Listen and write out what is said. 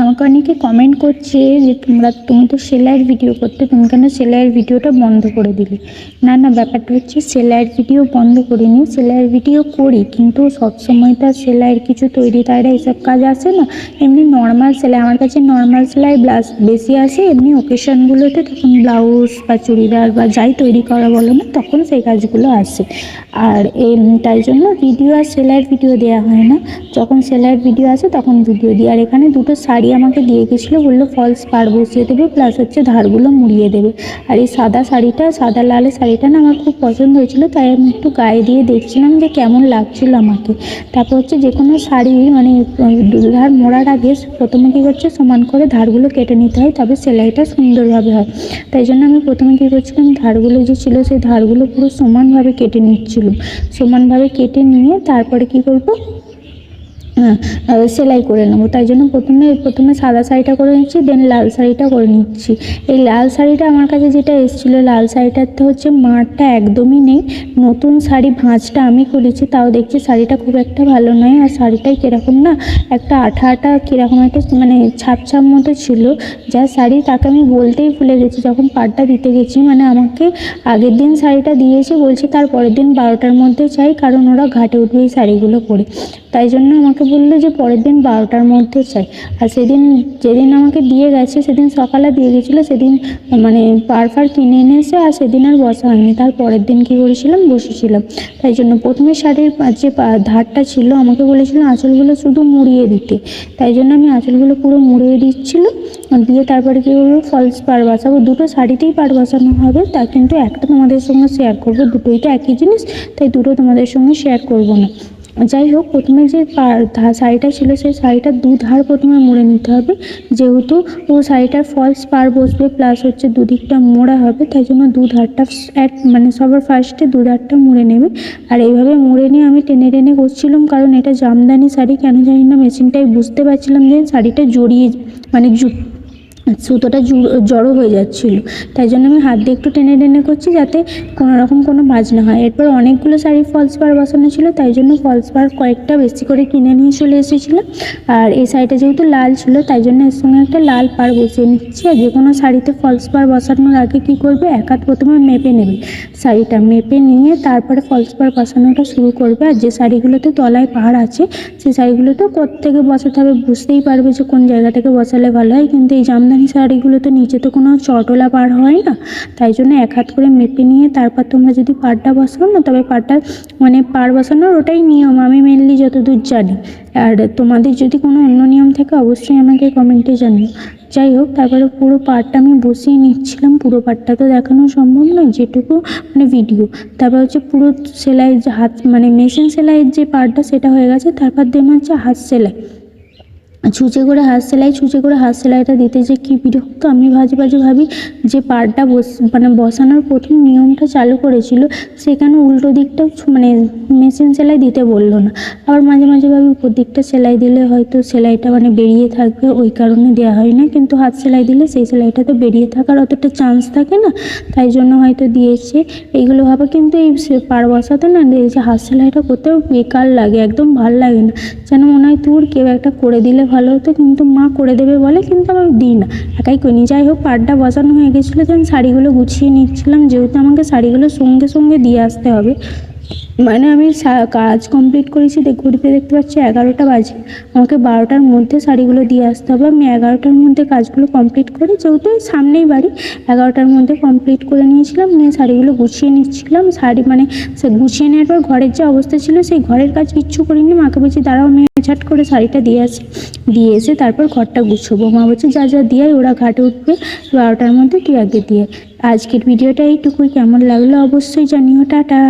আমাকে অনেকে কমেন্ট করছে যে তোমরা, তুমি তো সেলাইয়ের ভিডিও করতে, তুমি কেন সেলাইয়ের ভিডিওটা বন্ধ করে দিলে? না না, ব্যাপারটা হচ্ছে সেলাইয়ের ভিডিও বন্ধ করিনি সেলাইয়ের ভিডিও করি, কিন্তু সবসময় তো সেলাইয়ের কিছু তৈরি তাইরা এইসব কাজ আসে না। এমনি নর্মাল সেলাই, আমার কাছে নর্মাল সেলাই ব্লাউজ বেশি আসে, এমনি ওকেশনগুলোতে তখন ব্লাউজ বা চুড়িদার বা যাই তৈরি করা বলো না, তখন সেই কাজগুলো আসে। আর তাই জন্য ভিডিও আর সেলাইয়ের ভিডিও দেওয়া হয় না। যখন সেলাইয়ের ভিডিও আসে, তখন ভিডিও দিই। আর এখানে দুটো শাড়ি আমাকে দিয়ে গেছিল, বলল ফলস পার বসিয়ে দেবে প্লাস হচ্ছে ধারগুলো মুড়িয়ে দেবে। আর এই সাদা শাড়িটা, সাদা লালের শাড়িটা না আমার খুব পছন্দ হয়েছিল, তাই আমি একটু গায়ে দিয়ে দেখছিলাম যে কেমন লাগছিল আমাকে। তারপর হচ্ছে যে কোনো শাড়ি মানে ধার মোড়ার আগে প্রথমে কী করছে, সমান করে ধারগুলো কেটে নিতে হয়, তবে সেলাইটা সুন্দরভাবে হয়। তাই জন্য আমি প্রথমে কী করছিলাম, ধারগুলো যে ছিল, সেই ধারগুলো পুরো সমানভাবে কেটে নিচ্ছিলাম। সমানভাবে কেটে নিয়ে তারপরে কী করব সেলাই করে নেব। তাই জন্য প্রথমে প্রথমে সাদা শাড়িটা করে নিচ্ছি দেন লাল শাড়িটা করে নিচ্ছি। এই লাল শাড়িটা আমার কাছে যেটা এসেছিল, লাল শাড়িটাতে হচ্ছে মারটা একদমই নেই। নতুন শাড়ি ভাঁজটা আমি করেছি তাও দেখছি শাড়িটা খুব একটা ভালো নয়। আর শাড়িটাই কীরকম না, একটা আঠা আঠা কীরকম একটা মানে ছাপ ছাপ মতো ছিল। যা শাড়ি তাকে আমি বলতেই ভুলে গেছি, যখন পাটটা দিতে গেছি। মানে আমাকে আগের দিন শাড়িটা দিয়েছে, বলছে তার পরের দিন বারোটার মধ্যে চাই, কারণ ওরা ঘাটে উঠবে এই শাড়িগুলো পরে। তাই জন্য আমাকে বলল যে পরের দিন বারোটার মধ্যে চাই। আর সেদিন যেদিন আমাকে দিয়ে গেছে, সেদিন সকালে দিয়ে গেছিল, সেদিন মানে পার ফার কিনে এনে এসে আর সেদিন আর বসা হয়নি। তার পরের দিন কী করেছিলাম? বসেছিলাম। তাই জন্য প্রথমে শাড়ির যে ধারটা ছিল, আমাকে বলেছিলো আঁচলগুলো শুধু মুড়িয়ে দিতে। তাই জন্য আমি আঁচলগুলো পুরো মুড়িয়ে দিচ্ছিল। দিয়ে তারপরে কী করব? ফলস পার বসাবো। দুটো শাড়িতেই পার বসানো হবে। তা কিন্তু একটা তোমাদের সঙ্গে শেয়ার করব। দুটোই তো একই জিনিস, তাই দুটো তোমাদের সঙ্গে শেয়ার করব না। যাই হোক প্রথমে যে শাড়িটা ছিল সেই শাড়িটার দু ধার প্রথমে মুড়ে নিতে হবে। যেহেতু ও শাড়িটার ফলস পার বসবে প্লাস হচ্ছে দুদিকটা মোড়া হবে, তাই জন্য দু ধারটা এক মানে সবার ফার্স্টে দু ধারটা মুড়ে নেবে। আর এইভাবে মুড়ে নিয়ে আমি টেনে টেনে করছিলাম, কারণ এটা জামদানি শাড়ি, কেন জানি না মেশিনটাই বুঝতে পারছিলাম যে শাড়িটা জড়িয়ে মানে সুতোটা জড়ো হয়ে যাচ্ছিল। তাই জন্য আমি হাত দিয়ে একটু টেনে টেনে করছি যাতে কোনো রকম কোনো ভাঁজ না হয়। এরপর অনেকগুলো শাড়ি ফলস পার বসানো ছিল, তাই জন্য ফলস পার কয়েকটা বেশি করে কিনে নিয়ে চলে এসেছিল। আর এই শাড়িটা যেহেতু লাল ছিল, তাই জন্য এর সঙ্গে একটা লাল পার বসিয়ে নিচ্ছি। আর যে কোনো শাড়িতে ফলস পার বসানোর আগে কী করবে? এক হাত প্রথমে মেপে নেবে। শাড়িটা মেপে নিয়ে তারপরে ফলস পার বসানোটা শুরু করবে। আর যে শাড়িগুলোতে তলায় পাহাড় আছে সেই শাড়িগুলোতে কোত্থেকে বসাতে হবে। বুঝতেই পারবে যে কোন জায়গা থেকে বসালে ভালো হয়। কিন্তু এই জামদানি শাড়িগুলোতে নিচে তো কোনো চটলা পার হয় না। তাই জন্য এক হাত করে মেপে নিয়ে তারপর তোমরা যদি পাড়টা বসাও না, তবে পাড়টা মানে পাড় বসানোর ওটাই নিয়ম। আমি মেনলি যতদূর জানি। আর তোমাদের যদি কোনো অন্য নিয়ম থাকে, অবশ্যই আমাকে কমেন্টে জানিও। যাই হোক, তারপরে পুরো পার্টটা আমি বসিয়ে নিচ্ছিলাম। পুরো পার্টটা তো দেখানো সম্ভব নয়, যেটুকু মানে ভিডিও তারপর হচ্ছে পুরো সেলাই যে হাত মানে মেশিন সেলাইয়ের যে পার্টটা সেটা হয়ে গেছে। তারপর দেন হচ্ছে হাত সেলাই। ছুঁচে করে হাত সেলাই ছুঁচে করে হাত সেলাইটা দিতে যে কী বিরক্ত, আমি মাঝে মাঝে ভাবি যে পাড়টা বস মানে বসানোর প্রথম নিয়মটা চালু করেছিল সেখানে উল্টো দিকটা মানে মেশিন সেলাই দিতে বলল না। আবার মাঝে মাঝে ভাবি উপর দিকটা সেলাই দিলে হয়তো সেলাইটা মানে বেরিয়ে থাকবে, ওই কারণে দেওয়া হয় না। কিন্তু হাত সেলাই দিলে সেই সেলাইটা তো বেরিয়ে থাকার অতটা চান্স থাকে না। তাই জন্য হয়তো দিয়েছে। এইগুলো ভাবে কিন্তু এই পাড় বসাতে না যে হাত সেলাইটা করতেও বেকার লাগে, একদম ভালো লাগে না। যেন মনে হয় তোর কেউ একটা করে দিলে ভালো হতো, কিন্তু মা করে দেবে বলে, কিন্তু আমি দিই না। একাই কিনি যাই হোক, পাড়টা বসানো হয়ে গেছিল তখন শাড়িগুলো গুছিয়ে নিচ্ছিলাম। যেহেতু আমাকে শাড়িগুলো সঙ্গে সঙ্গে দিয়ে আসতে হবে। মানে আমি কাজ কমপ্লিট করেছি ঘড়িতে দেখতে পাচ্ছি এগারোটা বাজে। আমাকে বারোটার মধ্যে শাড়িগুলো দিয়ে আসতে হবে। আমি এগারোটার মধ্যে কাজগুলো কমপ্লিট করি, যেহেতু সামনেই বাড়ি, এগারোটার মধ্যে কমপ্লিট করে নিয়েছিলাম, নিয়ে শাড়িগুলো গুছিয়ে নিচ্ছিলাম। শাড়ি মানে সে গুছিয়ে নেওয়ার পর ঘরের যে অবস্থা ছিল, সেই ঘরের কাজ কিচ্ছু করিনি। মাকে বলছি, দাঁড়াও, আমি ঝাট করে শাড়িটা দিয়ে আসি। দিয়ে এসে তারপর ঘরটা গুছবো। মা বলছে, যা যা, দিয়ে ওরা ঘাটে উঠবে বারোটার মধ্যে তুই আগে দিয়ে আজকের ভিডিওটা এইটুকুই। কেমন লাগল অবশ্যই জানিও। টাটা।